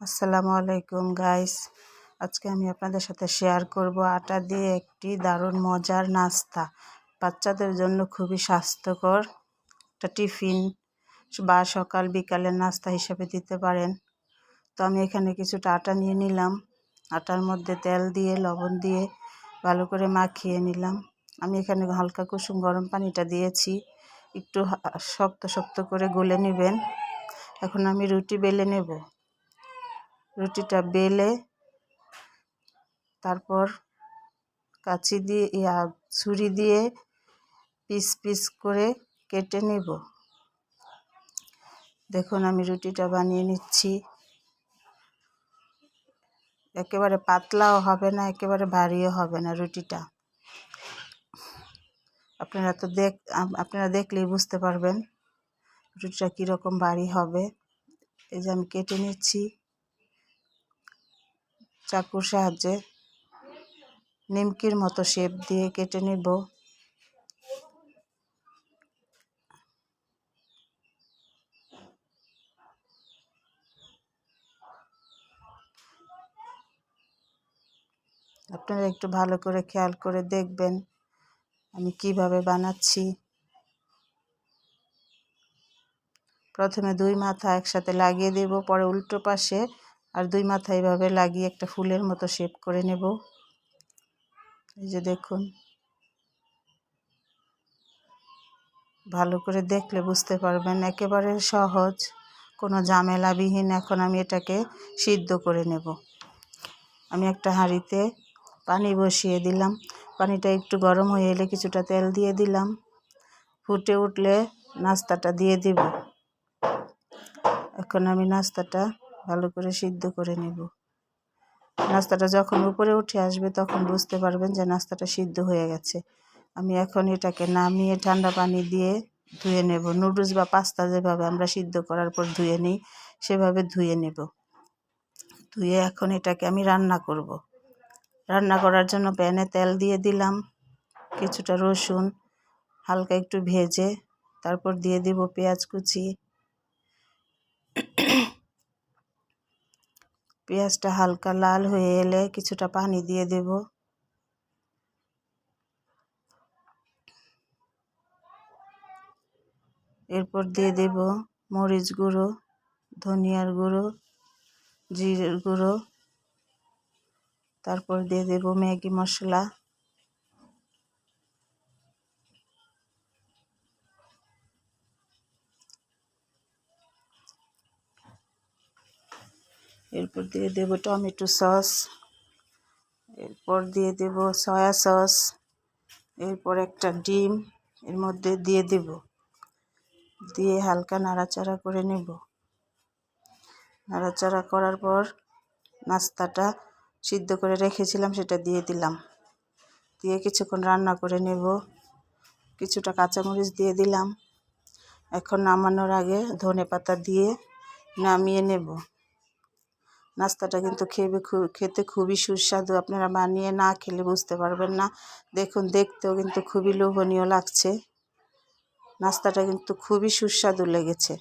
আসসালামু আলাইকুম গাইস আজকে আমি আপনাদের সাথে শেয়ার করব আটা দিয়ে একটি দারুণ মজার নাস্তা। বাচ্চাদের জন্য খুবই স্বাস্থ্যকর একটা টিফিন বা সকাল, বিকালের নাস্তা হিসেবে দিতে পারেন। তো আমি এখানে কিছুটা আটা নিয়ে নিলাম। আটার মধ্যে তেল দিয়ে, লবণ দিয়ে ভালো করে মাখিয়ে নিলাম। আমি এখানে হালকা কুসুম গরম পানিটা দিয়েছি। একটু শক্ত শক্ত করে গলে নেবেন। এখন আমি রুটি বেলে নেব। রুটিটা বেলে তারপর কাচি দিয়ে, ইয়া, ছুরি দিয়ে পিস পিস করে কেটে নেব। দেখুন, আমি রুটিটা বানিয়ে নিচ্ছি। একেবারে পাতলাও হবে না, একেবারে ভারীও হবে না রুটিটা। আপনারা তো দেখ আপনারা দেখলেই বুঝতে পারবেন রুটিটা কীরকম ভারী হবে। এই যে আমি কেটে নিচ্ছি। চাকুর সাহায্যে নিমকির মতো শেপ দিয়ে কেটে নেব। আপনারা একটু ভালো করে খেয়াল করে দেখবেন আমি কীভাবে বানাচ্ছি। প্রথমে দুই মাথা একসাথে লাগিয়ে দেব, পরে উল্টো পাশে আর দুই মাথা এইভাবে লাগিয়ে একটা ফুলের মতো শেপ করে নেব। এই যে দেখুন। ভালো করে দেখলে বুঝতে পারবেন, একেবারে সহজ, কোনো ঝামেলাবিহীন এখন আমি এটাকে সিদ্ধ করে নেব। আমি একটা হাঁড়িতে পানি বসিয়ে দিলাম। পানিটা একটু গরম হয়ে এলে কিছুটা তেল দিয়ে দিলাম। ফুটে উঠলে নাস্তাটা দিয়ে দিব। এখন আমি নাস্তাটা ভালো করে সিদ্ধ করে নেব। নাস্তাটা যখন উপরে উঠে আসবে তখন বুঝতে পারবেন যে নাস্তাটা সিদ্ধ হয়ে গেছে। আমি এখন এটাকে নামিয়ে ঠান্ডা পানি দিয়ে ধুয়ে নেব। নুডলস বা পাস্তা যেভাবে আমরা সিদ্ধ করার পর ধুয়ে নিই, সেভাবে ধুয়ে নেব। ধুয়ে এখন এটাকে আমি রান্না করব। রান্না করার জন্য প্যানে তেল দিয়ে দিলাম, কিছুটা রসুন, হালকা একটু ভেজে, তারপর দিয়ে দিব পেঁয়াজ কুচি পেঁয়াজটা হালকা লাল হয়ে এলে কিছুটা পানি দিয়ে দেব। এরপর দিয়ে দেব মরিচ গুঁড়ো, ধনিয়ার গুঁড়ো, জিরের গুঁড়ো। তারপর দিয়ে দেব ম্যাগি মশলা। এরপর দিয়ে দেব টমেটো সস, এরপর দিয়ে দেব সয়া সস, এরপর একটা ডিম, এর মধ্যে দিয়ে দেব। দিয়ে হালকা নাড়াচাড়া করে নেব। নাড়াচাড়া করার পর নাস্তাটা সিদ্ধ করে রেখেছিলাম, সেটা দিয়ে দিলাম। দিয়ে কিছুক্ষণ রান্না করে নেব। কিছুটা কাঁচামরিচ দিয়ে দিলাম। এখন নামানোর আগে ধনে পাতা দিয়ে নামিয়ে নেব। নাস্তাটা কিন্তু খেয়ে খেতে খুবই সুস্বাদু। আপনারা বানিয়ে না খেলে বুঝতে পারবেন না। দেখুন, দেখতেও কিন্তু খুবই লোভনীয় লাগছে। নাস্তাটা কিন্তু খুবই সুস্বাদু লেগেছে।